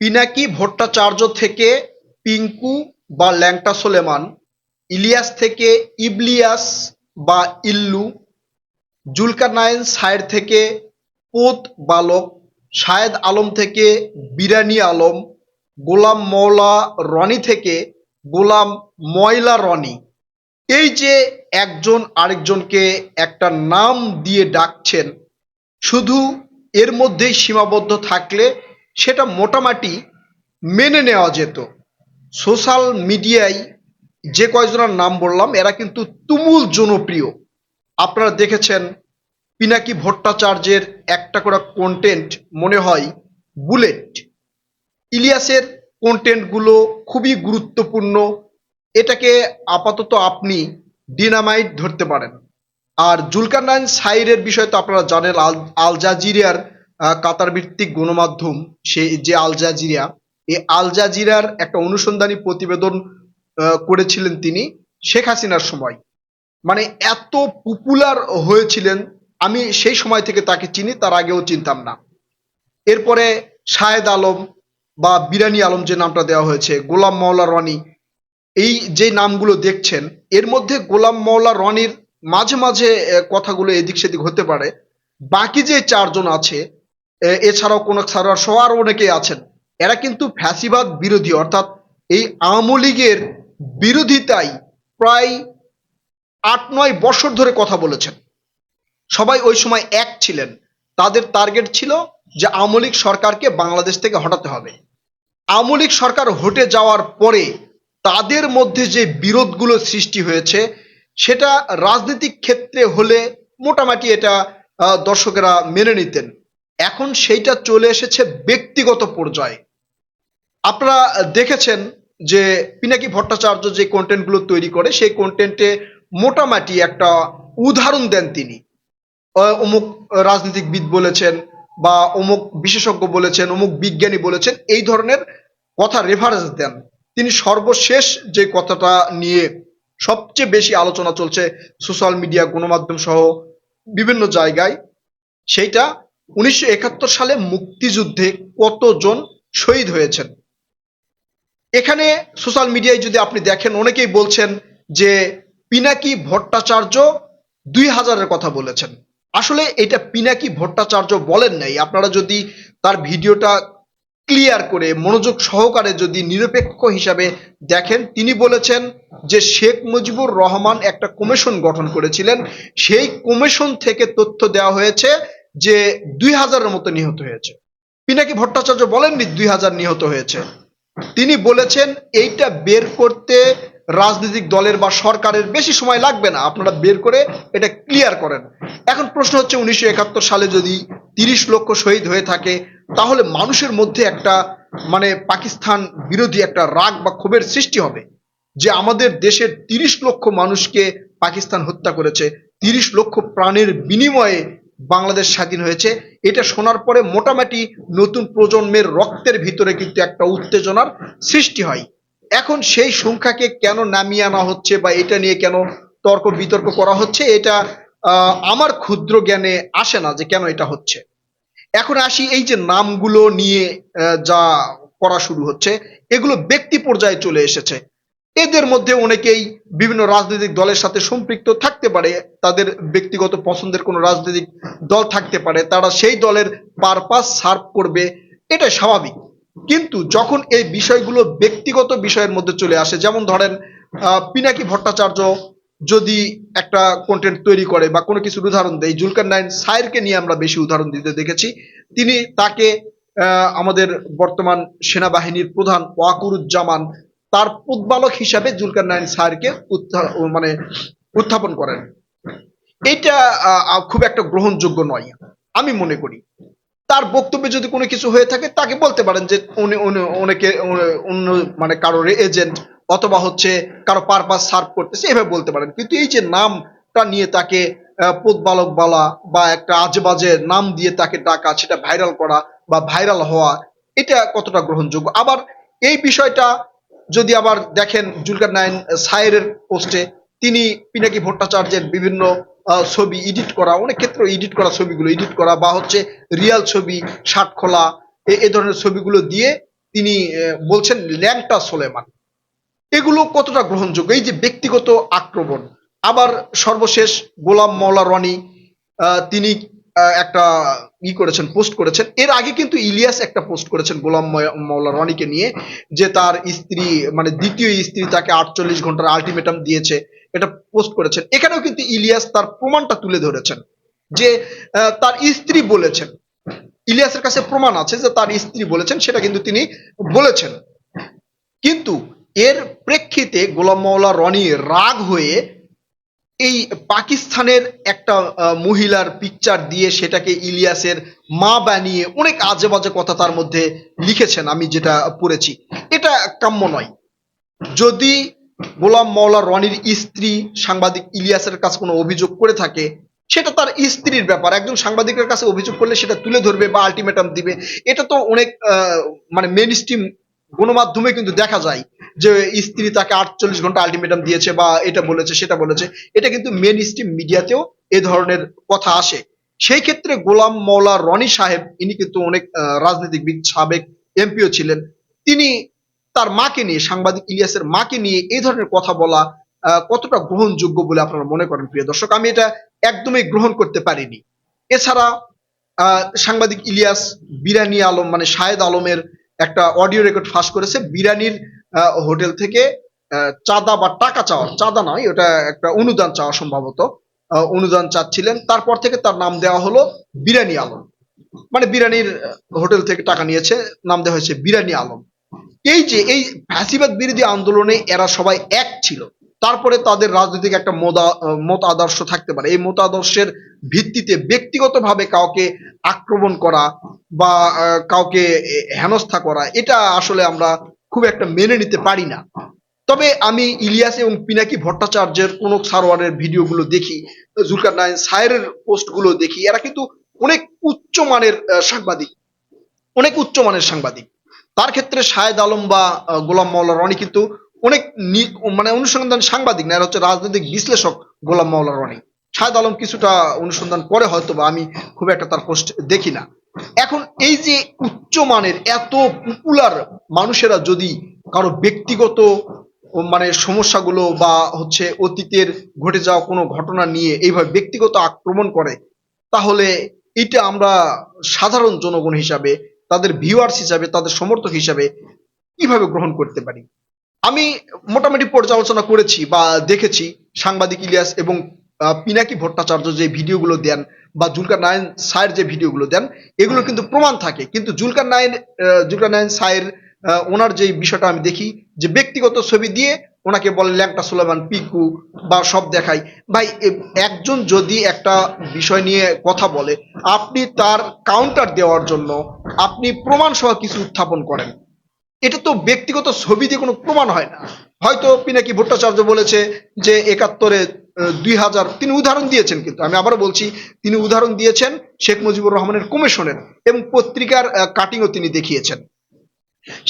পিনাকি ভট্টাচার্য থেকে পিঙ্কু বা ল্যাংটা সোলেমান, ইলিয়াস থেকে ইবলিয়াস বা ইল্লু জুলকারনাইন সায়ের থেকে পোত বালক শায়েদ আলম থেকে বিরানি আলম, গোলাম মওলা রনি থেকে গোলাম ময়লা রনি। এই যে একজন আরেকজনকে একটা নাম দিয়ে ডাকছেন, শুধু এর মধ্যেই সীমাবদ্ধ থাকলে সেটা মোটামুটি মেনে নেওয়া যেত। সোশ্যাল মিডিয়ায় যে কয়জনের নাম বললাম, এরা কিন্তু তুমুল জনপ্রিয়। আপনারা দেখেছেন পিনাকি ভট্টাচার্যের একটা করে কন্টেন্ট মনে হয় বুলেট। ইলিয়াসের কন্টেন্টগুলো খুবই গুরুত্বপূর্ণ। এটাকে আপাতত আপনি ডিনামাইট ধরতে পারেন। আর জুলকারনাইন সাইরের বিষয় তো আপনারা জানেন, আল আল জাজিরিয়ার কাতার ভিত্তিক গণমাধ্যম, সে যে আল জাজিরিয়া এই আল জাজিরার একটা অনুসন্ধানী প্রতিবেদন করেছিলেন তিনি শেখ হাসিনার সময়। মানে এত পপুলার হয়েছিলেন, আমি সেই সময় থেকে তাকে চিনি, তার আগেও চিনতাম না। এরপরে শাহেদ আলম বা বিরানি আলম যে নামটা দেওয়া হয়েছে, গোলাম মাওলা রনি, এই যে নামগুলো দেখছেন, এর মধ্যে গোলাম মাওলা রনির মাঝে মাঝে কথাগুলো এদিক সেদিক হতে পারে। বাকি যে চারজন আছে এছাড়াও কোনো সারোয়ার সহ আরও অনেকেই আছেন। এরা কিন্তু ফ্যাসিবাদ বিরোধী, অর্থাৎ এই আওয়ামী লীগের বিরোধিতায় প্রায় আট নয় বছর ধরে কথা বলেছেন। সবাই ওই সময় এক ছিলেন। তাদের টার্গেট ছিল যে আওয়ামী লীগ সরকারকে বাংলাদেশ থেকে হটাতে হবে। আওয়ামী লীগ সরকার হটে যাওয়ার পরে তাদের মধ্যে যে বিরোধগুলো সৃষ্টি হয়েছে, সেটা রাজনৈতিক ক্ষেত্রে হলে মোটামুটি এটা দর্শকেরা মেনে নিতেন। এখন সেইটা চলে এসেছে ব্যক্তিগত পর্যায়ে। আপনারা দেখেছেন যে পিনাকি ভট্টাচার্য যে কন্টেন্টগুলো তৈরি করে, সেই কন্টেন্টে মোটামুটি একটা উদাহরণ দেন তিনি। অমুক রাজনীতিকবিদ বলেছেন বা অমুক বিশেষজ্ঞ বলেছেন, অমুক বিজ্ঞানী বলেছেন, এই ধরনের কথা রেফারেন্স দেন। তিনি সর্বশেষ যে কথাটা নিয়ে সবচেয়ে বেশি আলোচনা চলছে সোশ্যাল মিডিয়া গণমাধ্যম সহ বিভিন্ন জায়গায়, সেইটা উনিশশো একাত্তর সালে মুক্তিযুদ্ধে কতজন শহীদ হয়েছেন? এখানে সোশ্যাল মিডিয়ায় যদি আপনি দেখেন, অনেকেই বলছেন যে পিনাকি ভট্টাচার্য দুই হাজারের কথা বলেছেন। আসলে এটা পিনাকি ভট্টাচার্য বলেন নাই। আপনারা যদি তার ভিডিওটা ক্লিয়ার করে, মনোযোগ সহকারে যদি নিরপেক্ষ হিসাবে দেখেন, তিনি বলেছেন যে শেখ মুজিবুর রহমান একটা কমিশন গঠন করেছিলেন। সেই কমিশন থেকে তথ্য দেওয়া হয়েছে যে দুই হাজারের মতো নিহত হয়েছে। পিনাকি ভট্টাচার্য বলেননি দুই হাজার নিহত হয়েছে। তিনি বলেছেন, এইটা বের করতে রাজনৈতিক দলের বা সরকারের বেশি সময় লাগবে না। আপনারা বের করে এটা ক্লিয়ার করেন। এখন প্রশ্ন হচ্ছে, উনিশশো একাত্তর সালে যদি তিরিশ লক্ষ শহীদ হয়ে থাকে, তাহলে মানুষের মধ্যে একটা মানে পাকিস্তান বিরোধী একটা রাগ বা ক্ষোভের সৃষ্টি হবে যে আমাদের দেশের তিরিশ লক্ষ মানুষকে পাকিস্তান হত্যা করেছে, তিরিশ লক্ষ প্রাণের বিনিময়ে বাংলাদেশ স্বাধীন হয়েছে। এটা শোনার পরে মোটামুটি নতুন প্রজন্মের রক্তের ভিতরে কিন্তু একটা উত্তেজনার সৃষ্টি হয়। এখন সেই সংখ্যাকে কেন নামিয়ে আনা হচ্ছে বা এটা নিয়ে কেন তর্ক বিতর্ক করা হচ্ছে, এটা আমার ক্ষুদ্র জ্ঞানে আসে না যে কেন এটা হচ্ছে। এখন আসি এই যে নামগুলো নিয়ে যা করা শুরু হচ্ছে, এগুলো ব্যক্তি পর্যায়ে চলে এসেছে। এদের মধ্যে অনেকেই বিভিন্ন রাজনৈতিক দলের সাথে সম্পৃক্ত থাকতে পারে, তাদের ব্যক্তিগত পছন্দের কোনো রাজনৈতিক দল থাকতে পারে, তারা সেই দলের পারপাস সার্ভ করবে এটা স্বাভাবিক। কিন্তু যখন এই বিষয়গুলো ব্যক্তিগত বিষয়ের মধ্যে চলে আসে, যেমন ধরেন পিনাকি ভট্টাচার্য যদি একটা কন্টেন্ট তৈরি করে বা কোনো কিছুর উদাহরণ দেয়, জুলকার নাইন সাইরকে নিয়ে আমরা বেশি উদাহরণ দিতে দেখেছি, তিনি তাকে আমাদের বর্তমান সেনাবাহিনীর প্রধান ওয়াকুরুজ্জামান তার প্রতিপালক হিসাবে জুলকার নাইন উত্থা- মানে উত্থাপন করেন। এটা খুব একটা গ্রহণযোগ্য নয় আমি মনে করি। তার বক্তব্যে যদি কোনো কিছু হয়ে থাকে তাকে বলতে পারেন যে উনি অনেকে অন্য মানে কারোর এজেন্ট অথবা হচ্ছে কারও পারপাস সার্ভ করতেছে এভাবে বলতে পারেন। কিন্তু এই যে নামটা নিয়ে তাকে আহ, প্রতিপালক বলা বা একটা আজেবাজে নাম দিয়ে তাকে ডাকা সেটা ভাইরাল করা বা ভাইরাল হওয়া এটা কতটা গ্রহণযোগ্য? আবার এই বিষয়টা যদি আবার দেখেন জুলকার নাইন সায়েরের পোস্টে, তিনি পিনাকি ভট্টাচার্যের বিভিন্ন ছবি এডিট করা, অনেক ক্ষেত্রে এডিট করা ছবিগুলো এডিট করা, বা হচ্ছে রিয়াল ছবি শার্ট খোলা, এ- ধরনের ছবিগুলো দিয়ে তিনি বলছেন ল্যাংটা সোলেমান। এগুলো কতটা গ্রহণযোগ্য? এই যে ব্যক্তিগত আক্রমণ। আবার সর্বশেষ গোলাম মৌলা রনি তিনি একটা ই করেছেন পোস্ট করেছেন। এর আগে কিন্তু ইলিয়াস একটা পোস্ট করেছেন গোলাম মৌলা রনিকে নিয়ে, যে তার স্ত্রী মানে দ্বিতীয় স্ত্রী তাকে আটচল্লিশ ঘণ্টার আলটিমেটাম দিয়েছে, এটা পোস্ট করেছেন। এখানেও কিন্তু ইলিয়াস তার প্রমাণটা তুলে ধরেছেন, যে তার স্ত্রী বলেছেন। ইলিয়াসের কাছে প্রমাণ আছে যে তার স্ত্রী বলেছেন, সেটা কিন্তু তিনি বলেছেন। কিন্তু এর প্রেক্ষিতে গোলাম মাওলা রনি রাগ হয়ে এই পাকিস্তানের একটা মহিলার পিকচার দিয়ে সেটাকে ইলিয়াসের মা বানিয়ে অনেক আজে বাজে কথা তার মধ্যে লিখেছেন, আমি যেটা পড়েছি। এটা কাম্য নয়। যদি গোলাম মাওলা রনির স্ত্রী সাংবাদিক ইলিয়াসের কাছে কোনো অভিযোগ করে থাকে, সেটা তার স্ত্রীর ব্যাপার। একজন সাংবাদিকের কাছে অভিযোগ করলে সেটা তুলে ধরবে বা আলটিমেটাম দিবে। এটা তো অনেক মানে মেন স্ট্রিম গণমাধ্যমে কিন্তু দেখা যায়। যে স্ত্রী তাকে আটচল্লিশ ঘণ্টা আলটিমেটাম দিয়েছে বা এটা বলেছে, সেটা বলেছে, এটা কিন্তু মেন স্ট্রিম মিডিয়াতেও এ ধরনের কথা আসে। সেই ক্ষেত্রে গোলাম মৌলা রনি সাহেব, ইনি কিন্তু অনেক রাজনীতিবিদ সাবেক এমপিও ছিলেন। তিনি তার মাকে নিয়ে, সাংবাদিক ইলিয়াসের মাকে নিয়ে এই ধরনের কথা বলা কতটা গ্রহণযোগ্য বলে আপনারা মনে করেন প্রিয় দর্শক? আমি এটা একদমই গ্রহণ করতে পারিনি। এছাড়া সাংবাদিক ইলিয়াস, বিরানি আলম মানে শাহেদ আলমের একটা অডিও রেকর্ড ফাঁস করেছে। বিরানির হোটেল থেকে চাঁদা বা টাকা চাওয়া চাঁদা নয়, ওটা একটা অনুদান চাওয়া সম্ভবত। অনুদান চাচ্ছিলেন। তারপর থেকে তার নাম দেওয়া হলো বিরানি আলম। মানে বিরানির হোটেল থেকে টাকা নিয়েছে, নাম দেওয়া হয়েছে বিরানি আলম। এই যে, এই ফ্যাসিবাদ বিরোধী আন্দোলনে এরা সবাই এক ছিল। তারপরে তাদের রাজনৈতিক একটা মোদা- মত আদর্শ থাকতে পারে। এই মত আদর্শের ভিত্তিতে ব্যক্তিগতভাবে কাউকে আক্রমণ করা বা কাউকে হেনস্থা করা, এটা আসলে আমরা খুব একটা মেনে নিতে পারি না। তবে আমি ইলিয়াস এবং পিনাকি ভট্টাচার্যের কোন সারোয়ারের ভিডিওগুলো দেখি জুলকার নাইন সায়ের পোস্টগুলো দেখি। এরা কিন্তু অনেক উচ্চমানের আহ, সাংবাদিক। অনেক উচ্চমানের সাংবাদিক। তার ক্ষেত্রে শাহেদ আলম বা গোলাম মাওলা রনি কিন্তু অনেক মানে অনুসন্ধান সাংবাদিক না এরা হচ্ছে রাজনৈতিক বিশ্লেষক গোলাম মাওলা রনি। শাহেদ আলম কিছুটা অনুসন্ধান করে হয়তো বা আমি খুব একটা তার পোস্ট দেখি না। এখন এই যে উচ্চমানের এত পপুলার মানুষেরা যদি কারও ব্যক্তিগত মানে সমস্যাগুলো বা হচ্ছে অতীতের ঘটে যাওয়া কোনো ঘটনা নিয়ে এইভাবে ব্যক্তিগত আক্রমণ করে, তাহলে এটা আমরা সাধারণ জনগণ হিসাবে, তাদের ভিউয়ার্স হিসাবে, তাদের সমর্থক হিসাবে কীভাবে গ্রহণ করতে পারি? আমি মোটামুটি পর্যালোচনা করেছি বা দেখেছি সাংবাদিক ইলিয়াস এবং পিনাকি ভট্টাচার্য যে ভিডিওগুলো দেন বা জুলকার নায়ন সায়ের যে ভিডিওগুলো দেন এগুলো কিন্তু প্রমাণ থাকে। কিন্তু জুলকার আহ, জুলকার নায়ন সায়ের ওনার যে বিষয়টা আমি দেখি যে ব্যক্তিগত ছবি দিয়ে ওনাকে বলে ল্যাংটা সুলেমান পিকু বা সব দেখাই ভাই একজন যদি একটা বিষয় নিয়ে কথা বলে আপনি তার কাউন্টার দেওয়ার জন্য আপনি প্রমাণ সহ কিছু উত্থাপন করেন। এটা তো ব্যক্তিগত ছবি দিয়ে কোনো প্রমাণ হয় না। হয়তো পিনাকি ভট্টাচার্য বলেছে যে একাত্তরে দুই হাজার, তিনি উদাহরণ দিয়েছেন কিন্তু, আমি আবারও বলছি, তিনি উদাহরণ দিয়েছেন শেখ মুজিবুর রহমানের কমিশনের এবং পত্রিকার কাটিংও তিনি দেখিয়েছেন।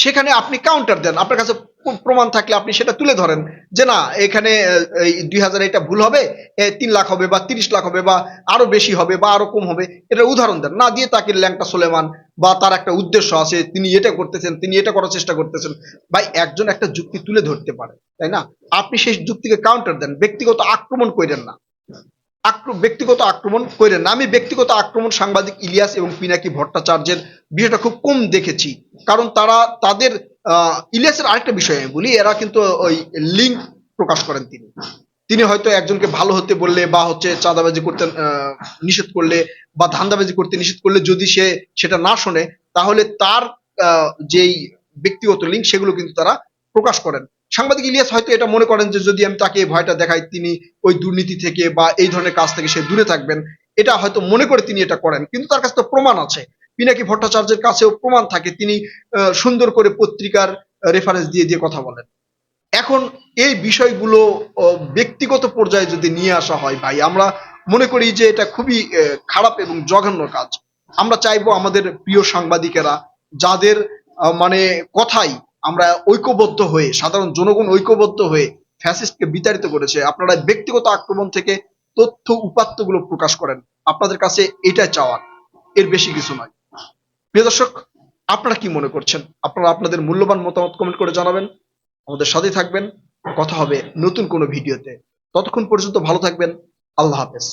সেখানে আপনি কাউন্টার দেন, আপনার কাছে প্রমাণ থাকলে আপনি সেটা তুলে ধরেন যে না, এখানে দুই হাজার এটা ভুল হবে তিন লাখ হবে বা তিরিশ লাখ হবে বা আরও বেশি হবে বা আরও কম হবে, এটা উদাহরণ দেন। না দিয়ে তাকে ল্যাংটা সোলেমান বা তার একটা উদ্দেশ্য আছে, তিনি এটা করতেছেন, তিনি এটা করার চেষ্টা করতেছেন ভাই একজন একটা যুক্তি তুলে ধরতে পারে, তাই না? আপনি সেই যুক্তিকে কাউন্টার দেন, ব্যক্তিগত আক্রমণ করেন না। ব্যক্তিগত আক্রমণ করেন না। আমি ব্যক্তিগত আক্রমণ সাংবাদিক ইলিয়াস এবং পিনাকি ভট্টাচার্যের বিষয়টা খুব কম দেখেছি, কারণ তারা তাদের ইলিয়াসের আরেকটা বিষয় আমি বলি, এরা কিন্তু ওই লিঙ্ক প্রকাশ করেন তিনি। তিনি হয়তো একজনকে ভালো হতে বললে বা হচ্ছে চাঁদাবাজি করতে নিষেধ করলে বা ধান্দাবাজি করতে নিষেধ করলে যদি সে সেটা না শোনে, তাহলে তার যেই ব্যক্তিগত লিঙ্ক সেগুলো কিন্তু তারা প্রকাশ করেন। সাংবাদিক ইলিয়াস হয়তো এটা মনে করেন যে যদি আমি তাকে ভয়টা দেখাই, তিনি ওই দুর্নীতি থেকে বা এই ধরনের কাজ থেকে সে দূরে থাকবেন, এটা হয়তো মনে করে তিনি এটা করেন। কিন্তু তার কাছে তো প্রমাণ আছে। পিনাকি ভট্টাচার্যের কাছেও প্রমাণ থাকে। তিনি সুন্দর করে পত্রিকার রেফারেন্স দিয়ে দিয়ে কথা বলেন। এখন এই বিষয়গুলো ব্যক্তিগত পর্যায়ে যদি নিয়ে আসা হয় ভাই, আমরা মনে করি যে এটা খুবই খারাপ এবং জঘন্য কাজ। আমরা চাইব আমাদের প্রিয় সাংবাদিকেরা, যাদের মানে কথাই আমরা ঐক্যবদ্ধ হয়ে, সাধারণ জনগণ ঐক্যবদ্ধ হয়ে ফ্যাসিস্টকে বিতাড়িত করেছে, আপনারা ব্যক্তিগত আক্রমণ থেকে তথ্য উপাত্তগুলো প্রকাশ করেন। আপনাদের কাছে এটা চাওয়ার এর বেশি কিছু নয়। প্রিয় দর্শক, আপনারা কি মনে করছেন? আপনারা আপনাদের মূল্যবান মতামত কমেন্ট করে জানাবেন। আমাদের সাথে থাকবেন। কথা হবে নতুন কোনো ভিডিওতে। ততক্ষণ পর্যন্ত ভালো থাকবেন। আল্লাহ হাফেজ।